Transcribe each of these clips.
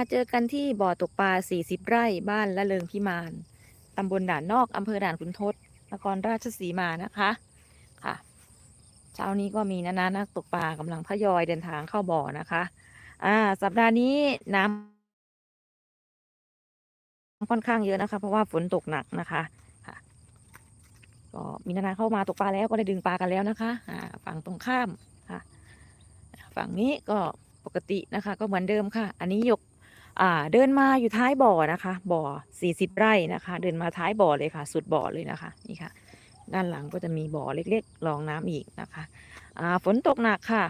มาเจอกันที่บ่อตกปลา 40 ไร่บ้านละเริงพิมานตำบลด่านนอกอำเภอด่านขุนทดนครราชสีมานะคะ ค่ะ เช้านี้ก็มีนานานักตกปลากำลังทยอยเดินทางเข้าบ่อนะคะ อ่า สัปดาห์นี้น้ำค่อนข้างเยอะนะคะ เพราะว่าฝนตกหนักนะคะค่ะก็มีนานาเข้ามาตกปลาแล้วก็ได้ดึงปลากันแล้วนะคะ อ่า ฝั่งตรงข้ามค่ะ ฝั่งนี้ก็ปกตินะคะ ก็เหมือนเดิมค่ะ อันนี้ยก อ่าเดินมาอยู่ท้ายบ่อนะคะ บ่อ40ไร่นะคะ เดินมาท้ายบ่อเลยค่ะ สุดบ่อเลยนะคะนี่ค่ะ ด้านหลังก็จะมีบ่อเล็กๆรองน้ำอีกนะคะอ่าฝนตกหนักค่ะ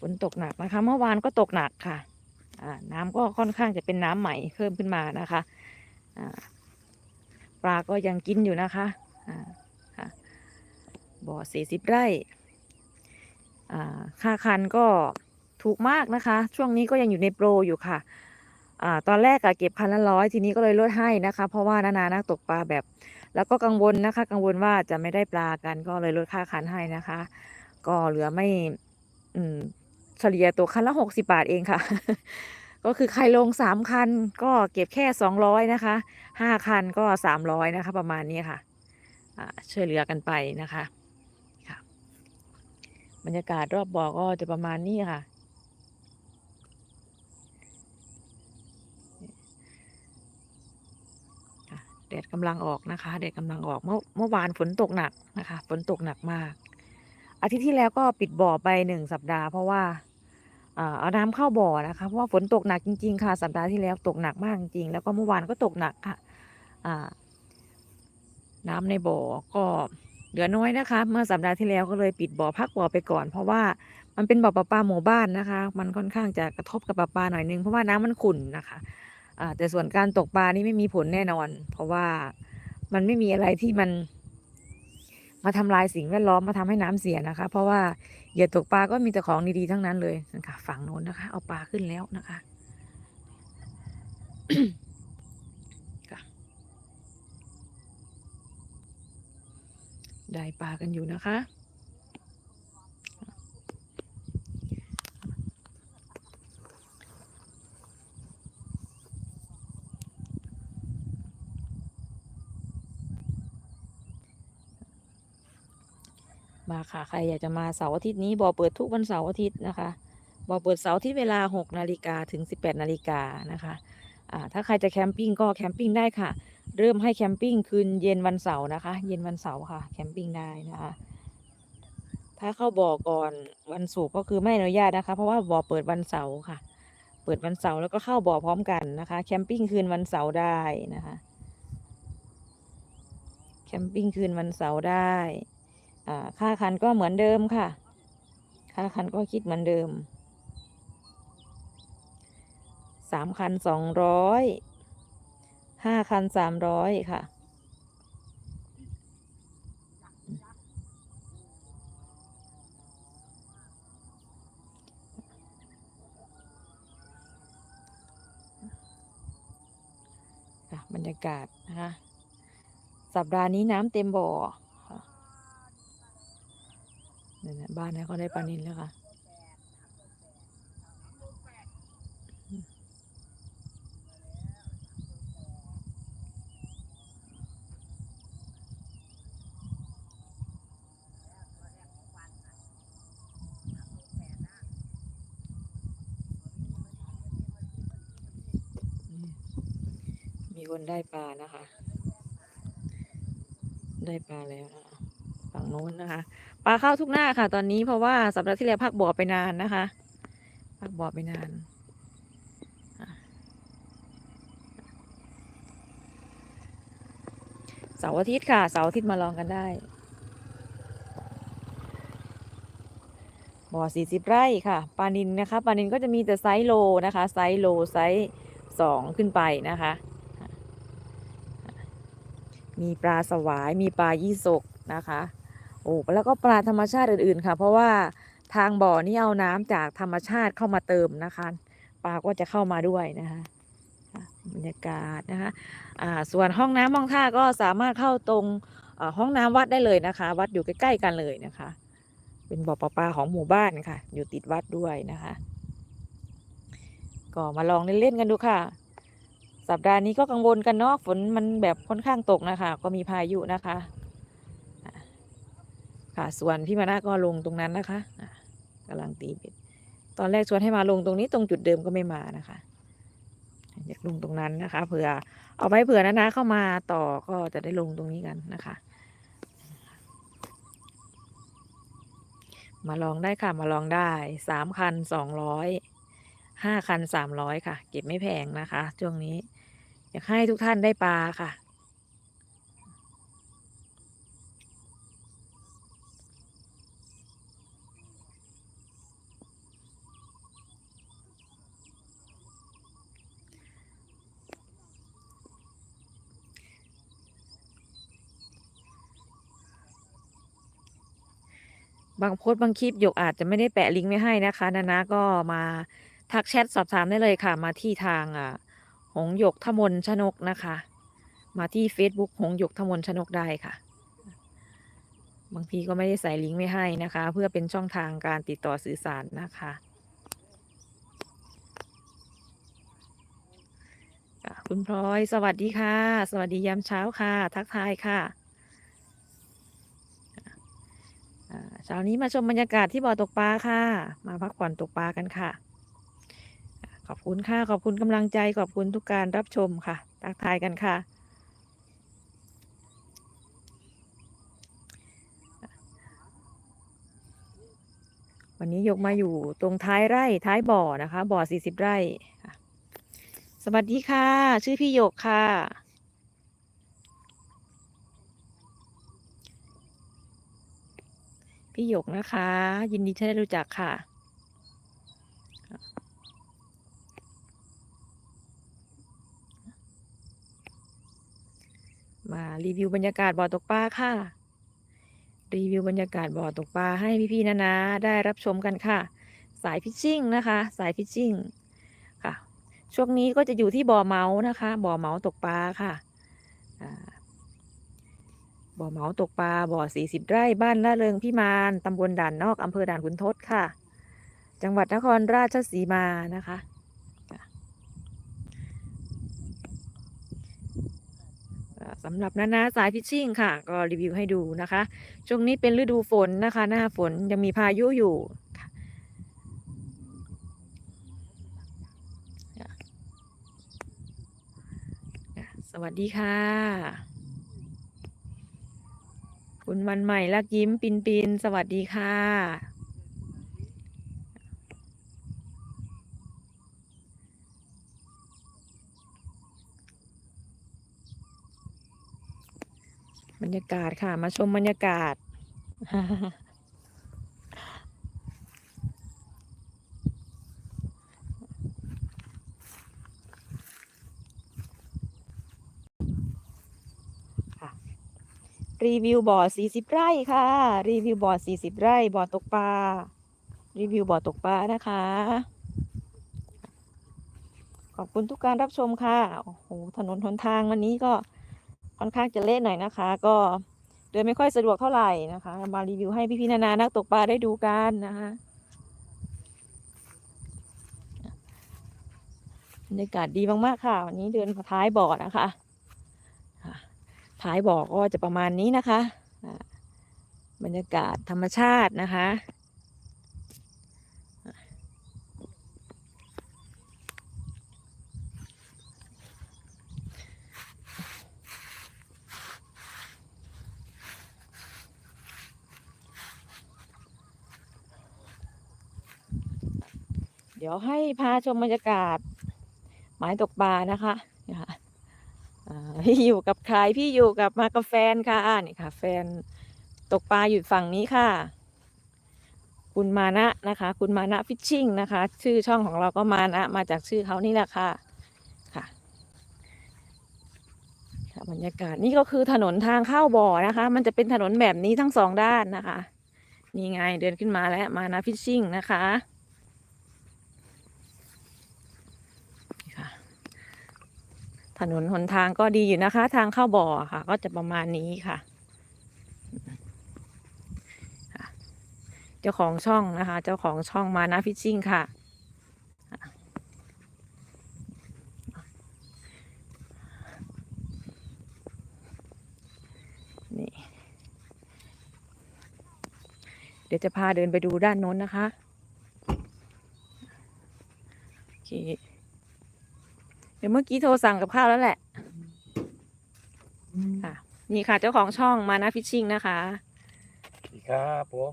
ฝนตกหนักนะคะ เมื่อวานก็ตกหนักค่ะอ่าน้ำก็ค่อนข้างจะเป็นน้ำใหม่เพิ่มขึ้นมานะคะอ่าปลาก็ยังกินอยู่นะคะอ่าค่ะบ่อ40ไร่อ่าค่าคันก็ ถูกมากนะคะ ช่วงนี้ก็ยังอยู่ในโปรอยู่ค่ะอ่าตอนแรกอะเก็บคันละร้อยทีนี้ก็เลยลดให้นะคะ เพราะว่านานานักตกปลาแบบ แล้วก็กังวลนะคะ กังวลว่าจะไม่ได้ปลากันก็เลยลดค่าคันให้นะคะ ก็เหลือไม่อืมเฉลี่ยตัวคันละ60บาทเองค่ะ ก็คือใครลง3คัน ก็เก็บแค่200นะคะ5คันก็300นะคะ ประมาณนี้ค่ะช่วยเหลือกันไปนะคะค่ะ บรรยากาศรอบบ่อก็จะประมาณนี้ค่ะ ค่ะ แดดกำลังออกนะคะแดดกำลังออกเมื่อเมื่อวานฝนตกหนักนะคะฝนตกหนักมาก อาทิตย์ที่แล้วก็ปิดบ่อไป1สัปดาห์เพราะว่าเอาน้ำเข้าบ่อนะคะเพราะว่าฝนตกหนักจริงๆค่ะสัปดาห์ที่แล้วตกหนักมากจริงๆแล้วก็เมื่อวานก็ตกหนักค่ะน้ำในบ่อก็เหลือน้อยนะคะ เมื่อสัปดาห์ที่แล้วก็เลยปิดบ่อพักบ่อไปก่อน เพราะว่ามันเป็นบ่อประปาหมู่บ้านนะคะ มันค่อนข้างจะกระทบกับประปาหน่อยนึงเพราะว่าน้ำมันขุ่นนะคะ แต่ส่วนการตกปลานี่ไม่มีผลแน่นอน เพราะว่ามันไม่มีอะไรที่มัน มาทำลายสิ่งแวดล้อมมาทำให้น้ำเสียนะคะ เพราะว่าเหยื่อตกปลาก็มีแต่ของดีๆทั้งนั้นเลยนะคะฝั่งโน้นนะคะ เอาปลาขึ้นแล้วนะคะได้ปลากันอยู่นะคะ มาค่ะ ใครอยากจะมาเสาร์อาทิตย์นี้บ่อเปิดทุกวันเสาร์อาทิตย์นะคะบ่อเปิดเสาร์ทิตย์เวลา 6 นาฬิกาถึง 18 นาฬิกานะคะอ่าถ้าใครจะแคมปิ้งก็แคมปิ้งได้ค่ะ เริ่มให้แคมปิ้งคืนเย็นวันเสาร์นะคะ เย็นวันเสาร์ค่ะ แคมปิ้งได้นะคะ ถ้าเข้าบ่อก่อนวันศุกร์ก็คือไม่อนุญาตนะคะ เพราะว่าบ่อเปิดวันเสาร์ค่ะ เปิดวันเสาร์แล้วก็เข้าบ่อพร้อมกันนะคะ แคมปิ้งคืนวันเสาร์ได้นะคะ แคมปิ้งคืนวันเสาร์ได้ ค่าคันก็เหมือนเดิมค่ะ ค่าคันก็คิดเหมือนเดิมสามคันสองร้อยห้าคันสามร้อยค่ะ บรรยากาศนะคะ สัปดาห์นี้น้ำเต็มบ่อ บ้านนี้เขาได้ปลานิลแล้วค่ะมีคนได้ปลานะคะ ได้ปลาแล้วนะคะฝั่งโน้นนะคะ ปลาเข้าทุกหน้าค่ะ ตอนนี้เพราะว่าสัปดาห์ที่แล้วพักบ่อไปนานนะคะพักบ่อไปนานเสาร์อาทิตย์ค่ะเสาร์อาทิตย์มาลองกันได้บ่อสี่สิบไร่ค่ะปลานินนะคะปลานินก็จะมีแต่ไซส์โลนะคะ ไซส์โลไซส์สองขึ้นไปนะคะ มีปลาสวายมีปลายี่สกนะคะ โอ้แล้วก็ปลาธรรมชาติอื่นๆค่ะ เพราะว่าทางบ่อนี่เอาน้ำจากธรรมชาติเข้ามาเติมนะคะ ปลาก็จะเข้ามาด้วยนะคะบรรยากาศนะคะอ่าส่วนห้องน้ำห้องท่าก็สามารถเข้าตรงห้องน้ำวัดได้เลยนะคะ วัดอยู่ใกล้ ๆ กันเลยนะคะ เป็นบ่อประปาของหมู่บ้านค่ะ อยู่ติดวัดด้วยนะคะ ก็มาลองเล่นๆกันดูค่ะ สัปดาห์นี้ก็กังวลกันเนาะฝนมันแบบค่อนข้างตกนะคะ ก็มีพายุนะคะ ค่ะส่วนพี่มานะก็ลงตรงนั้นนะคะอะกำลังตีเบ็ดตอนแรกชวนให้มาลงตรงนี้ตรงจุดเดิมก็ไม่มานะคะ อยากลงตรงนั้นนะคะเผื่อเอาไว้เผื่อนะนะเข้ามาต่อก็จะได้ลงตรงนี้กันนะคะ มาลองได้ค่ะมาลองได้สามคันสองร้อยห้าคันสามร้อยค่ะ เก็บไม่แพงนะคะ ช่วงนี้ อยากให้ทุกท่านได้ปลาค่ะ บางโพสต์บางคลิปหยกอาจจะไม่ได้แปะลิงก์ไว้ให้นะคะนานาก็มาทักแชทสอบถามได้เลยค่ะ มาที่ทางอ่าหงหยกทมนชนกนะคะ มาที่ Facebook หงหยกทมนชนกได้ค่ะ บางทีก็ไม่ได้ใส่ลิงก์ไว้ให้นะคะ เพื่อเป็นช่องทางการติดต่อสื่อสารนะคะคุณพลอย สวัสดีค่ะ สวัสดียามเช้าค่ะ ทักทายค่ะ อ่า เช้านี้มาชมบรรยากาศที่บ่อตกปลาค่ะ มาพักผ่อนตกปลากันค่ะ ขอบคุณค่ะ ขอบคุณกำลังใจ ขอบคุณทุกการรับชมค่ะทักทายกันค่ะ วันนี้ยกมาอยู่ตรงท้ายไร่ท้ายบ่อนะคะ บ่อ 40 ไร่ สวัสดีค่ะ ชื่อพี่หยกค่ะ พี่หยกนะคะ ยินดีที่ได้รู้จักค่ะ มารีวิวบรรยากาศบ่อตกปลาค่ะ รีวิวบรรยากาศบ่อตกปลาให้พี่ๆนะนะได้รับชมกันค่ะ สายฟิชชิ่งนะคะ สายฟิชชิ่งค่ะ ช่วงนี้ก็จะอยู่ที่บ่อเมานะคะ บ่อเมาตกปลาค่ะอ่า บ่อเหมาตกปลาบ่อ 40 ไร่บ้านละเริงพิมานตำบลด่านนอกอำเภอด่านขุนทดค่ะ จังหวัดนครราชสีมานะคะ สำหรับนานาสายฟิชชิ่งค่ะ ก็รีวิวให้ดูนะคะ ช่วงนี้เป็นฤดูฝนนะคะ หน้าฝนยังมีพายุอยู่สวัสดีค่ะ คุณวันใหม่ลักยิ้มปินปินสวัสดีค่ะ บรรยากาศค่ะ มาชมบรรยากาศ รีวิวบ่อ 40 ไร่ค่ะ รีวิวบ่อ 40 ไร่ บ่อตกปลา รีวิวบ่อตกปลานะคะ ขอบคุณทุกการรับชมค่ะ โอ้โห ถนนหนทางวันนี้ก็ค่อนข้างจะเละหน่อยนะคะ ก็เดินไม่ค่อยสะดวกเท่าไหร่นะคะ มารีวิวให้พี่ๆนานานักตกปลาได้ดูกันนะคะบรรยากาศดีมากๆค่ะ วันนี้เดินท้ายบ่อนะคะค่ะ ท้ายบ่อก็จะประมาณนี้นะคะอ่าบรรยากาศธรรมชาตินะคะเดี๋ยวให้พาชมบรรยากาศ หมายตกปลานะคะนะคะ พี่อยู่กับใครพี่อยู่กับมากับแฟนค่ะนี่ค่ะ แฟนตกปลาอยู่ฝั่งนี้ค่ะ คุณมานะนะคะ คุณมานะฟิชชิ่งนะคะ ชื่อช่องของเราก็มานะ มาจากชื่อเขานี่แหละค่ะค่ะค่ะบรรยากาศนี่ก็คือถนนทางเข้าบ่อนะคะ มันจะเป็นถนนแบบนี้ทั้งสองด้านนะคะ นี่ไงเดินขึ้นมาแล้วมานะฟิชชิ่งนะคะ ถนนหนทางก็ดีอยู่นะคะ ทางเข้าบ่อค่ะ ก็จะประมาณนี้ค่ะ เจ้าของช่องนะคะ เจ้าของช่องมานะฟิชชิ่งค่ะ นี่ เดี๋ยวจะพาเดินไปดูด้านโน้นนะคะ โอเค เดี๋ยวเมื่อกี้โทรสั่งกับข้าวแล้วแหละ ค่ะ นี่ค่ะเจ้าของช่องมานะฟิชชิ่งนะคะสวัสดีครับผม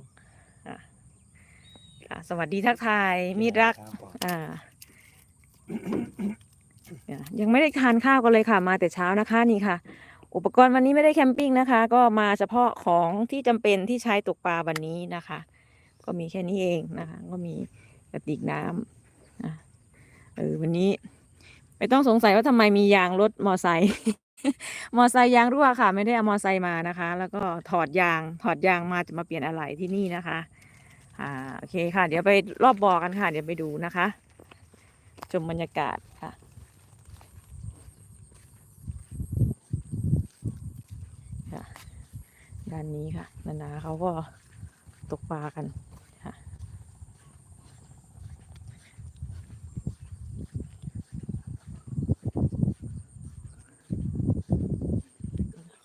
ค่ะสวัสดีทักทายมีดรักครับผมอ่าเนี่ยยังไม่ได้ทานข้าวกันเลยค่ะ มาแต่เช้านะคะนี่ค่ะ อุปกรณ์วันนี้ไม่ได้แคมปิ้งนะคะ ก็มาเฉพาะของที่จำเป็นที่ใช้ตกปลาวันนี้นะคะ ก็มีแค่นี้เองนะคะ ก็มีกระติกน้ำอะเออวันนี้ ไม่ต้องสงสัยว่าทำไมมียางรถมอไซค์มอไซค์ยางรั่วค่ะ ไม่ได้เอามอไซค์มานะคะ แล้วก็ถอดยางถอดยางมาจะมาเปลี่ยนอะไหล่ที่นี่นะคะอ่าโอเคค่ะ เดี๋ยวไปรอบบ่อกันค่ะ เดี๋ยวไปดูนะคะชมบรรยากาศค่ะด้านนี้ค่ะ นานาเขาก็ตกปลากันค่ะ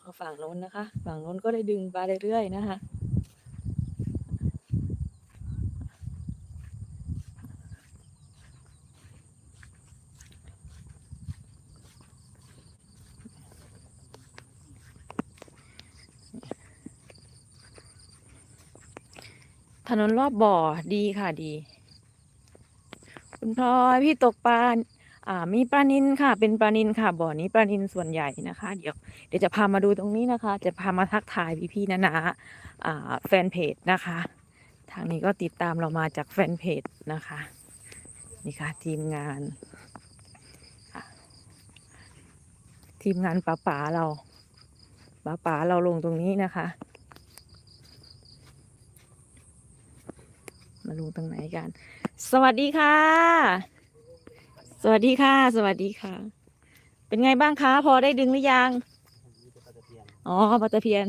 ก็ ฝั่งโน้นนะคะ ฝั่งโน้นก็ได้ดึงปลาเรื่อยๆนะคะถนนรอบบ่อดีค่ะดี คุณพลอยพี่ตกปลา อ่ามีปลานินค่ะ เป็นปลานินค่ะ บ่อนี้ปลานินส่วนใหญ่นะคะ เดี๋ยวเดี๋ยวจะพามาดูตรงนี้นะคะ จะพามาทักทายพี่ๆนะนะอ่าแฟนเพจนะคะ ทางนี้ก็ติดตามเรามาจากแฟนเพจนะคะ นี่ค่ะทีมงาน ทีมงานป๋าป๋าเราป๋าป๋าเราลงตรงนี้นะคะ มาลงตรงไหนกัน สวัสดีค่ะ สวัสดีค่ะ สวัสดีค่ะ เป็นไงบ้างคะ พอได้ดึงหรือยัง อ๋อปลาตะเพียน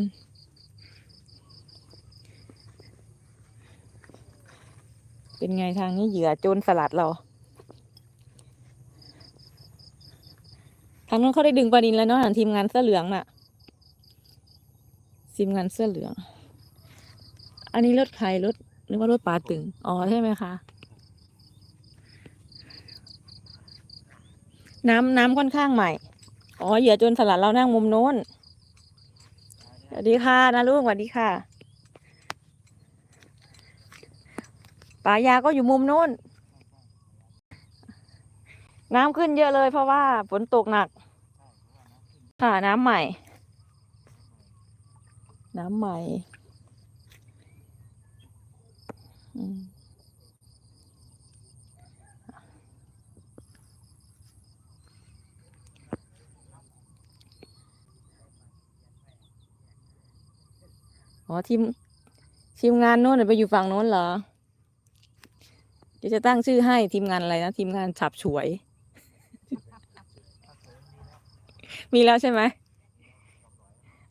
เป็นไงทางนี้เหยื่อโจรสลัดเรา ทางนั้นเขาได้ดึงปลาดินแล้วเนาะทางทีมงานเสื้อเหลืองน่ะ ทีมงานเสื้อเหลือง อันนี้รถใครรถนึกว่ารถป่าตึง อ๋อใช่ไหมคะ น้ำน้ำค่อนข้างใหม่ อ๋อเหยื่อจนสลัดเรานั่งมุมโน้น สวัสดีค่ะนะลูกสวัสดีค่ะป่ายาก็อยู่มุมโน้น น้ำขึ้นเยอะเลยเพราะว่าฝนตกหนัก ค่ะน้ำใหม่ น้ำใหม่ อืม อ๋อทีมทีมงานโน้นน่ะไปอยู่ฝั่งโน้นเหรอเดี๋ยวจะตั้งชื่อให้ทีมงานอะไรนะทีมงานฉับฉวย มีแล้วใช่ไหม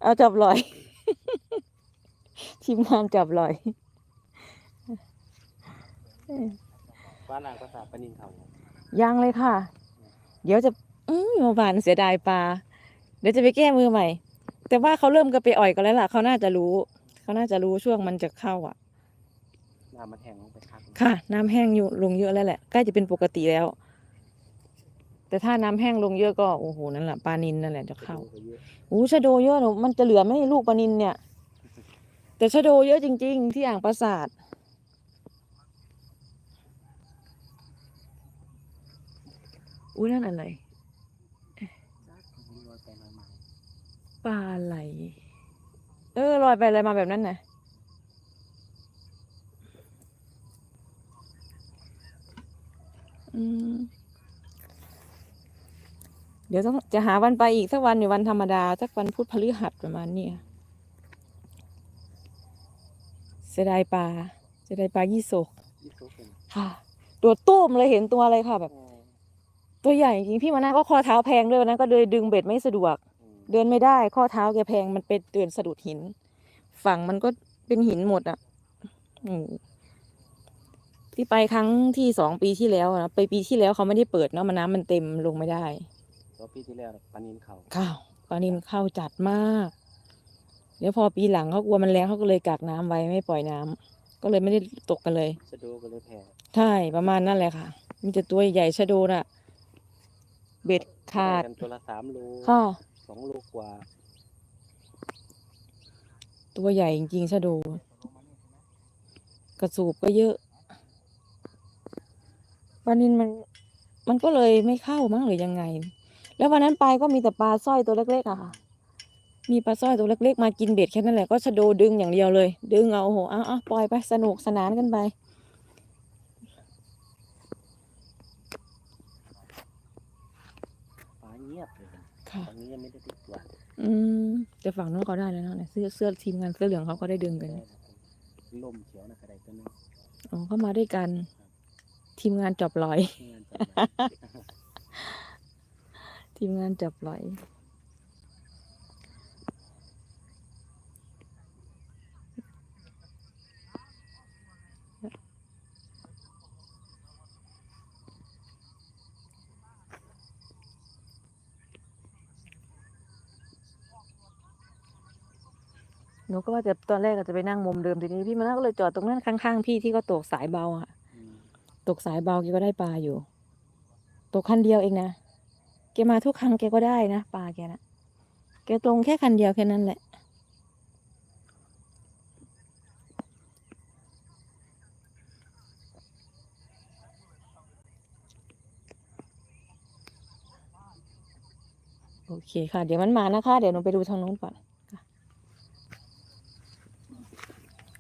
เอาจับลอย ทีมงานจับลอยบ้านนางภาษาปนินเขายังเลยค่ะ เดี๋ยวจะอืมมาบานเสียดายปลาเดี๋ยวจะไปแก้มือใหม่ แต่ว่าเขาเริ่มก็ไปอ่อยกันแล้วล่ะเขาน่าจะรู้ เขาน่าจะรู้ช่วงมันจะเข้าอะ น้ำมันแห้งลงไปคักค่ะ น้ำแห้งอยู่ลงเยอะแล้วแหละใกล้จะเป็นปกติแล้ว แต่ถ้าน้ำแห้งลงเยอะก็โอ้โหนั่นแหละปลานินนั่นแหละจะเข้าเยอะโอ้ชะโดเยอะหนูมันจะเหลือไหมลูกปลานินเนี่ย แต่ชะโดเยอะจริง ๆ ที่อ่างปราสาทอุ้ยนั่นอะไร ลอยไปลอยมาปลาไหล เออลอยไปอะไรมาแบบนั้นน่ะอืมเดี๋ยวต้องจะหาวันไปอีกสักวันอยู่วันธรรมดา สักวันพุธพฤหัสประมาณเนี้ยเสียดายปลาเสียดายปลายี่สกยี่สิบเป็นค่ะตัวตุ้มเลยเห็นตัวอะไรค่ะแบบ ตัวใหญ่จริงพี่มานาก็ข้อเท้าแพงด้วยวันนั้นก็เลยดึงเบ็ดไม่สะดวก เดินไม่ได้ ข้อเท้าแกแพงมันเป็นเตือนสะดุดหิน ฝั่งมันก็เป็นหินหมดอะอืมที่ไปครั้งที่สองปีที่แล้วอะนะไปปีที่แล้วเขาไม่ได้เปิดเนาะมันน้ำมันเต็มลงไม่ได้ตัวปีที่แล้วปนินเขาข้าวปลานิมเข้าจัดมาก เดี๋ยวพอปีหลังเขากลัวมันแรงเขาก็เลยกักน้ำไว้ไม่ปล่อยน้ก็เลยไม่ได้ตกกันเลยสะโดก็เลยแผ่ใช่ประมาณนั่นแหละค่ะ มีแต่ตัวใหญ่ชะโดน่ะ เบ็ดขาดกันตัวละสามโลค่ะ สองโลกว่า ตัวใหญ่จริงๆชะโด กระสูบก็เยอะวันนี้มันมันก็เลยไม่เข้ามั้งหรือยังไง แล้ววันนั้นไปก็มีแต่ปลาสร้อยตัวเล็กๆอะค่ะ มีปลาสร้อยตัวเล็ก ๆ มากินเบ็ดแค่นั้นแหละก็ชะโดดึงอย่างเดียวเลย ดึงเอาโอ้โหเอาเอาปล่อยไปสนุกสนานกันไป ปลาเงียบเลย ค่ะตรงนี้ยังไม่ได้ติดตัวอืมแต่ฝั่งนู้นเขาได้แล้วเนาะเนี่ยเสื้อเสื้อทีมงานเสื้อเหลืองเขาก็ได้ดึงกันได้นะครับล่มเขียวนะกระไดตัวนึงอ๋อเขามาด้วยกัน ทีมงานจับลอยที่งานจับมา ทีมงานจับลอย หนูก็ว่าจะตอนแรกก็จะไปนั่งมุมเดิมทีนี้พี่มานะก็เลยจอดตรงนั้นข้างๆพี่ที่ก็ตกสายเบาอะอืมตกสายเบาแกก็ได้ปลาอยู่ ตกคันเดียวเองนะแกมาทุกครั้งแกก็ได้นะปลาแกนะแกตรงแค่คันเดียวแค่นั้นแหละโอเคค่ะ เดี๋ยวมันมานะคะ เดี๋ยวหนูไปดูทางนู้นก่อนค่ะ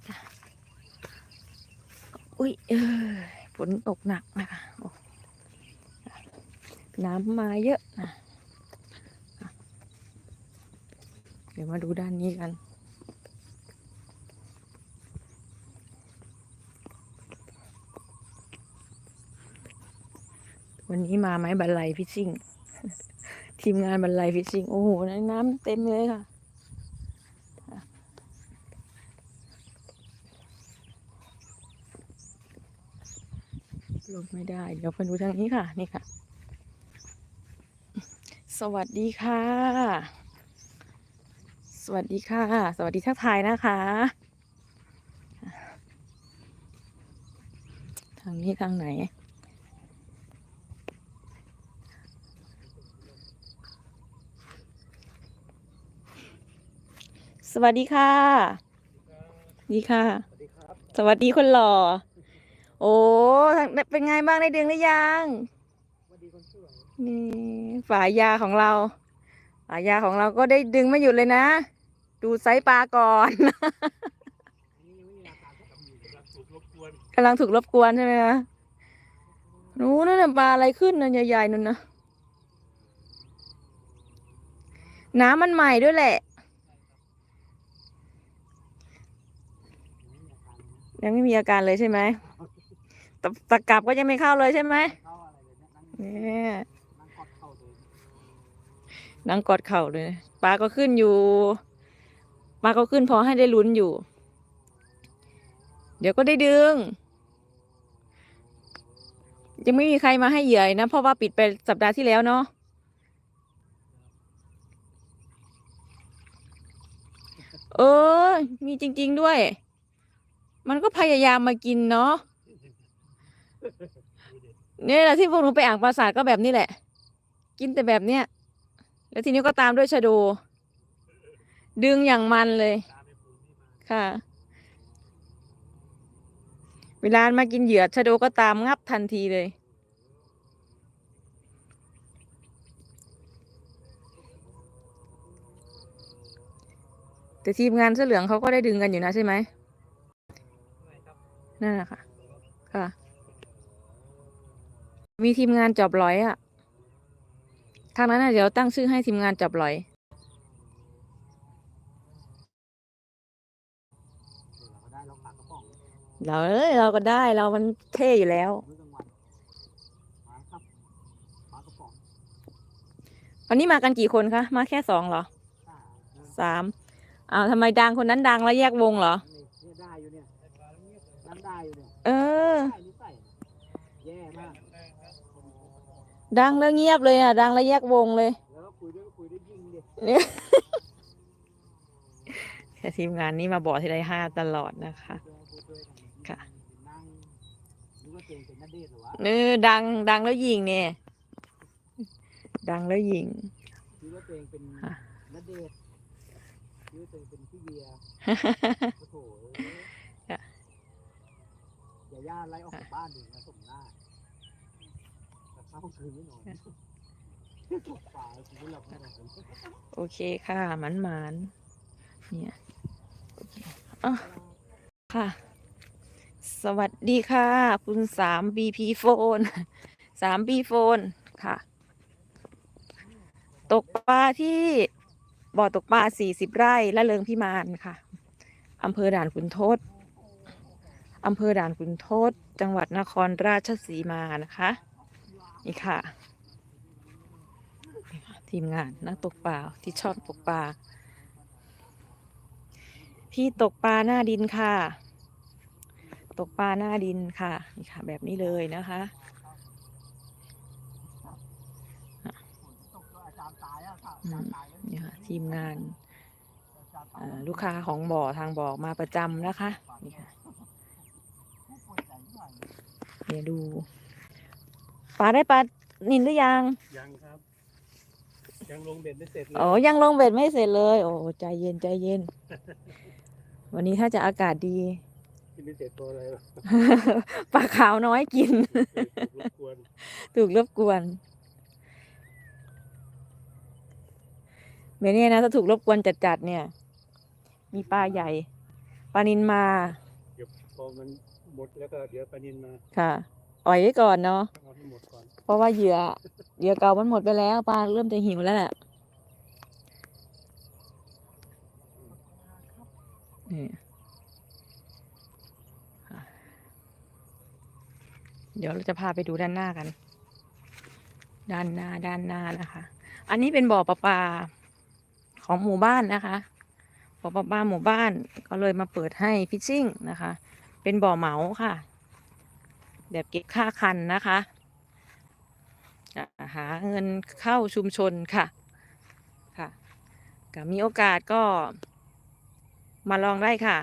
จ้ะ อุ้ยเออฝนตกหนักนะคะน้ำมาเยอะนะเดี๋ยวมาดูด้านนี้กัน วันนี้มาไหมบันไลฟิชชิ่ง ทีมงานบันไลฟิชชิ่ง โอ้โห น้ำเต็มเลยค่ะ ลงไม่ได้ เดี๋ยวไปดูทางนี้ค่ะ นี่ค่ะ สวัสดีค่ะ สวัสดีค่ะ สวัสดีทักทายนะคะ ทางนี้ทางไหนสวัสดีค่ะ ดีค่ะ สวัสดีครับสวัสดีคนหล่อ โอ้ทางเป็นไงบ้างได้ดึงหรือยังนี่ฝายาของเราฝายาของเราก็ได้ดึงไม่หยุดเลยนะ ดูไซส์ปลาก่อนการกำลังถูกรบกวนกำลังถูกรบกวนใช่ไหมคะรู้นั่นน่ะปลาอะไรขึ้นนะใหญ่ๆนั่นนะน้ำมันใหม่ด้วยแหละยังไม่มีอาการเลยใช่ไหม ตะตะกลับก็ยังไม่เข้าเลยใช่ไหมเข้าอะไรเลยเนี่ยนั่งเนี่ยนั่งกอดเข่าเลยนั่งกอดเข่าเลยปลาก็ขึ้นอยู่ปลาก็ขึ้นพอให้ได้ลุ้นอยู่ เดี๋ยวก็ได้ดึง ยังไม่มีใครมาให้เหยื่อนะ เพราะว่าปิดไปสัปดาห์ที่แล้วเนาะเออ มีจริง ๆด้วย มันก็พยายามมากินเนาะ เนี่ยแหละที่พวกหนูไปอ่างปราสาทก็แบบนี้แหละ กินแต่แบบเนี้ยแล้วทีนี้ก็ตามด้วยชะโด ดึงอย่างมันเลย ค่ะ เวลามากินเหยื่อชะโดก็ตามงับทันทีเลยแต่ทีมงานเสื้อเหลืองเขาก็ได้ดึงกันอยู่นะใช่ไหมนั่นแหละค่ะ ค่ะ มีทีมงานจอบร้อยอะทางนั้นน่ะเดี๋ยวตั้งชื่อให้ทีมงานจอบร้อย เราก็ได้เราปากกระป๋องเราเอ้ยเราก็ได้เรามันเท่อยู่แล้วมื้อกลางวันมาครับปลากระป๋องวันนี้มากันกี่คนคะ มาแค่สองเหรออ่านั่นสามอ้าวทำไมดังคนนั้นดังแล้วแยกวงเหรอนี่เนี่ยได้อยู่เนี่ยนั่งได้อ แย่มาก ดังแล้วเงียบเลยอะ ดังแล้วแยกวงเลยแล้วก็คุยด้วยก็คุยด้วยยิงดิแต่ทีมงานนี้มาบอกทีไรห้าตลอดนะคะพูดด้วยพูดด้วยตัวเองเป็นนัดเดทเหรอวะเออดังดังแล้วยิงเนี่ย ดังแล้วยิง คิดว่าตัวเองเป็นฮะนัดเดทคิดว่าตัวเองเป็นพี่เบียร์โอ้โหค่ะอย่าย่าไล่ออกจากบ้านดิ โอเคค่ะหมันหมันเนี่ยอเคอะค่ะ สวัสดีค่ะ คุณสาม BP โฟนสาม B โฟนค่ะ ตกปลาที่บ่อตกปลา40ไร่ละเริงพิมานค่ะอำเภอด่านขุนทดอำเภอด่านขุนทด จังหวัดนครราชสีมานะคะ นี่ค่ะ ทีมงานนักตกปลาที่ชอบตกปลาที่ตกปลาหน้าดินค่ะ ตกปลาหน้าดินค่ะ นี่ค่ะ แบบนี้เลยนะคะอาจารย์ตายอะค่ะอาจารย์ตายแล้วนี่ค่ะทีมงานลูกค้าของบ่อทางบ่อมาประจำนะคะ นี่ค่ะเดี๋ยวดู ปลาได้ปลานินหรือยัง ยังครับ ยังลงเบ็ดไม่เสร็จเลย อ๋อ ยังลงเบ็ดไม่เสร็จเลย โอ้ ใจเย็นใจเย็น วันนี้ถ้าจะอากาศดี กินไม่เสร็จตัวอะไรวะปลาขาวน้อยกิน รบกวนถูกรบกวนไม่แน่นะถ้าถูกรบกวนจัดๆเนี่ย มีปลาใหญ่ ปลานินมา เดี๋ยวพอมันหมดแล้วก็เดี๋ยวปลานินมา ค่ะ อ่อยไว้ก่อนเนาะเอาให้หมดก่อนเพราะว่าเหยื่อเหยื่อเก่ามันหมดไปแล้วปลาเริ่มจะหิวแล้วแหละนี่ค่ะเดี๋ยวเราจะพาไปดูด้านหน้ากัน ด้านหน้าด้านหน้านะคะ อันนี้เป็นบ่อประปาของหมู่บ้านนะคะบ่อประปาหมู่บ้านก็เลยมาเปิดให้ฟิชชิ่งนะคะ เป็นบ่อเหมาค่ะ แบบเก็บค่าคันนะคะหาเงินเข้าชุมชนค่ะค่ะก็มีโอกาสก็มาลองได้ค่ะ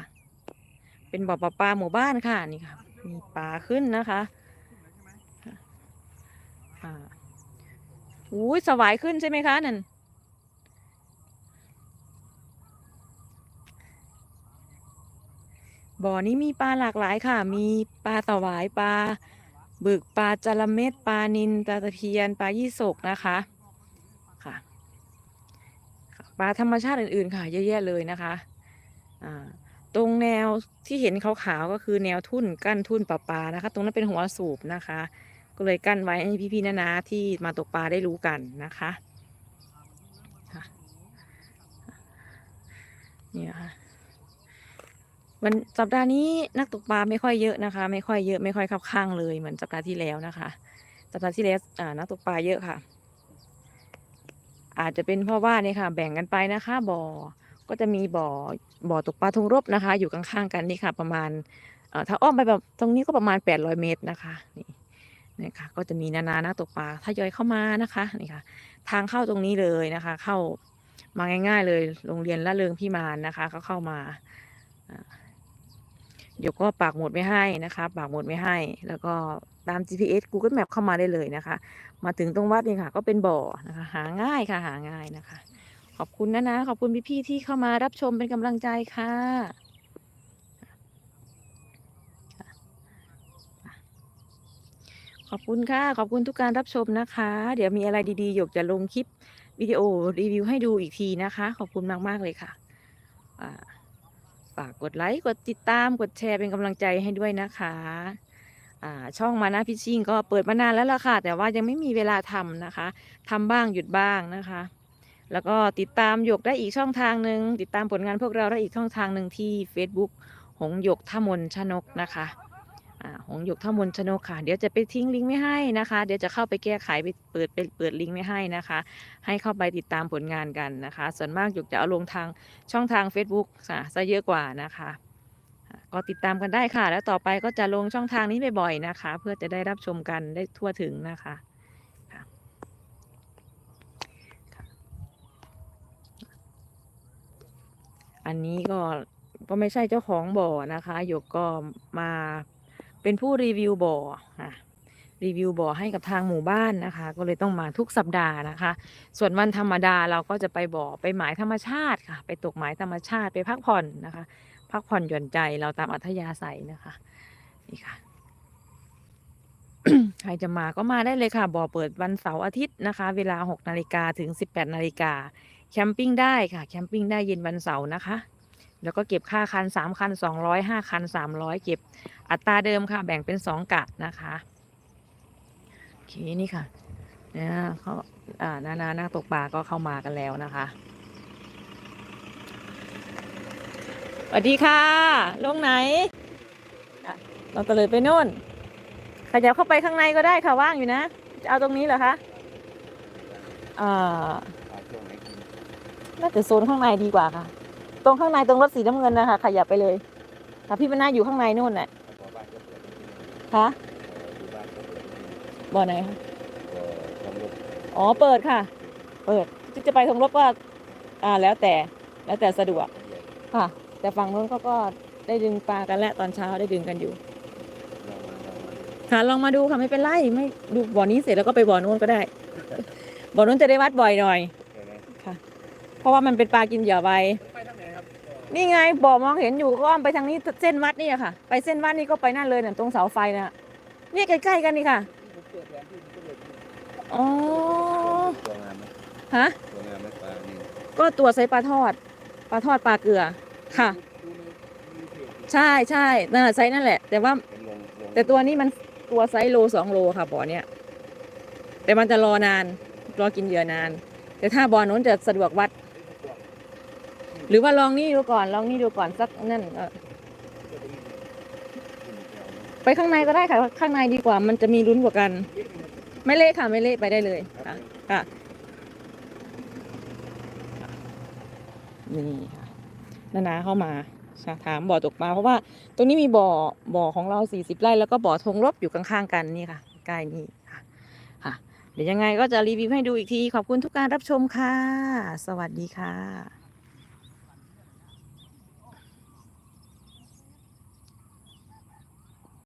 เป็นบ่อปลาปลาหมู่บ้านค่ะนี่ค่ะ มีปลาขึ้นนะคะค่ะอุ้ยสวายขึ้นใช่ไหมคะนั่น บ่อนี้มีปลาหลากหลายค่ะ มีปลาสวายปลาบึกปลาจระเม็ดปลานิลปลาตะเพียนปลายี่สกนะคะค่ะปลาธรรมชาติอื่นๆค่ะ เยอะแยะเลยนะคะอ่าตรงแนวที่เห็นขาวๆก็คือแนวทุ่นกั้นทุ่นปลาปลานะคะ ตรงนั้นเป็นหัวสูบนะคะ ก็เลยกั้นไว้ให้พี่ๆนาๆที่มาตกปลาได้รู้กันนะคะค่ะเนี่ยค่ะ วันสัปดาห์นี้นักตกปลาไม่ค่อยเยอะนะคะ ไม่ค่อยเยอะไม่ค่อยคับข้างเลยเหมือนสัปดาห์ที่แล้วนะคะ สัปดาห์ที่แล้วอ่านักตกปลาเยอะค่ะ อาจจะเป็นเพราะว่าเนี่ยค่ะ แบ่งกันไปนะคะ บ่อก็จะมีบ่อบ่อตกปลาทงรบนะคะ อยู่ข้างๆกันนี่ค่ะ ประมาณเอ่อถ้าอ้อมไปแบบตรงนี้ก็ประมาณ 800 เมตรนะคะนี่นี่ค่ะ ก็จะมีนานานักตกปลาทยอยเข้ามานะคะนี่ค่ะ ทางเข้าตรงนี้เลยนะคะ เข้ามาง่าย ๆ เลยโรงเรียนละเริงพิมานนะคะเขาเข้ามาอ่า เดี๋ยวก็ปากหมดไม่ให้นะคะ ปากหมดไม่ให้ แล้วก็ตาม GPS Google Map เข้ามาได้เลยนะคะ มาถึงตรงวัดนี่ค่ะ ก็เป็นบ่อนะคะ หาง่ายค่ะ หาง่ายนะคะ ขอบคุณนะนะ ขอบคุณพี่ๆที่เข้ามารับชมเป็นกำลังใจค่ะขอบคุณค่ะ ขอบคุณทุกการรับชมนะคะ เดี๋ยวมีอะไรดีๆ หยกจะลงคลิปวิดีโอรีวิวให้ดูอีกทีนะคะ ขอบคุณมาก ๆ เลยค่ะอ่า ฝากกดไลค์กดติดตามกดแชร์เป็นกำลังใจให้ด้วยนะคะช่องมานะพิชชิ่งก็เปิดมานานแล้วล่ะค่ะ แต่ว่ายังไม่มีเวลาทำนะคะทำบ้างหยุดบ้างนะคะ แล้วก็ติดตามหยกได้อีกช่องทางหนึ่งติดตามผลงานพวกเราได้อีกช่องทางหนึ่งที่ Facebook หงหยกท่ามนชนกนะคะ หงหยกท่ามนชนกค่ะ เดี๋ยวจะไปทิ้งลิงก์ไม่ให้นะคะ เดี๋ยวจะเข้าไปแก้ไขไปเปิดไปเปิดลิงก์ไม่ให้นะคะ ให้เข้าไปติดตามผลงานกันนะคะ ส่วนมากหยกจะเอาลงทางช่องทาง Facebook ค่ะซะเยอะกว่านะคะ ก็ติดตามกันได้ค่ะ แล้วต่อไปก็จะลงช่องทางนี้บ่อยๆนะคะ เพื่อจะได้รับชมกันได้ทั่วถึงนะคะอันนี้ก็ก็ไม่ใช่เจ้าของบ่อนะคะหยกก็มา เป็นผู้รีวิวบ่ออะรีวิวบ่อให้กับทางหมู่บ้านนะคะ ก็เลยต้องมาทุกสัปดาห์นะคะ ส่วนวันธรรมดาเราก็จะไปบ่อไปหมายธรรมชาติค่ะ ไปตกหมายธรรมชาติไปพักผ่อนนะคะ พักผ่อนหย่อนใจเราตามอัธยาศัยนะคะนี่ค่ะใครจะมาก็มาได้เลยค่ะ บ่อเปิดวันเสาร์อาทิตย์นะคะ เวลา6นาฬิกาถึง 18นาฬิกาแคมปิ้งได้ค่ะ แคมปิ้งได้เย็นวันเสาร์นะคะ แล้วก็เก็บค่าคัน3คัน200 5คัน300เก็บอัตราเดิมค่ะ แบ่งเป็น2กะนะคะโอเคนี่ค่ะเนี่ยเขาอ่านานานักตกปลาก็เข้ามากันแล้วนะคะสวัสดีค่ะ ลงไหนเราตะเลยไปโน่นขยับเข้าไปข้างในก็ได้ค่ะว่างอยู่นะ จะเอาตรงนี้เหรอคะอ่าน่าจะโซนข้างในดีกว่าค่ะ ตรงข้างในตรงรถสีน้ำเงินนะคะขยับไปเลยค่ะพี่มันน่าอยู่ข้างในนู่นน่ะคะบ่อไหนคะอ๋อเปิดค่ะ เปิดที่จะไปทางรถก็อ่าแล้วแต่แล้วแต่สะดวกค่ะ แต่ฝั่งนู้นเขาก็ได้ดึงปลากันแล้วตอนเช้าได้ดึงกันอยู่ ค่ะลองมาดูค่ะไม่เป็นไรไม่ดูบ่อนี้เสร็จแล้วก็ไปบ่อนู้นก็ได้ บ่อนู้นจะได้วัดบ่อยหน่อยเพราะว่ามันเป็นปลากินเหยื่อไวไปทางไหนครับ นี่ไงบ่อมองเห็นอยู่ก็อ้อมไปทางนี้เส้นวัดนี่อะค่ะ ไปเส้นวัดนี่ก็ไปนั่นเลยน่ะตรงเสาไฟน่ะนี่ใกล้ๆกันนี่ค่ะอ๋อตัวงามไหมฮะตัวงามไหมปลานี่ก็ตัวใส่ปลาทอดปลาทอดปลาเกลือค่ะในมีเพจใช่ใช่นั่นแหละไซส์นั่นแหละ แต่ว่าเป็นลงลงแต่ตัวนี้มันตัวไซส์โลสองโลค่ะบ่อเนี้ยแต่มันจะรอนานรอกินเหยื่อนาน แต่ถ้าบ่อน้นจะสะดวกวัด หรือว่าลองนี่ดูก่อน ลองนี่ดูก่อนสักนั่นเออไปข้างในก็ได้ค่ะ ข้างในดีกว่า มันจะมีลุ้นกว่ากัน ไม่เละค่ะ ไม่เละไปได้เลยค่ะค่ะนี่ค่ะนานาเข้ามาถามบ่อตกปลาเพราะว่าตรงนี้มีบ่อบ่อของเราสี่สิบไร่แล้วก็บ่อธงรบอยู่ข้างๆกันนี่ค่ะใกล้นี่ค่ะค่ะ เดี๋ยวยังไงก็จะรีวิวให้ดูอีกที ขอบคุณทุกการรับชมค่ะ สวัสดีค่ะ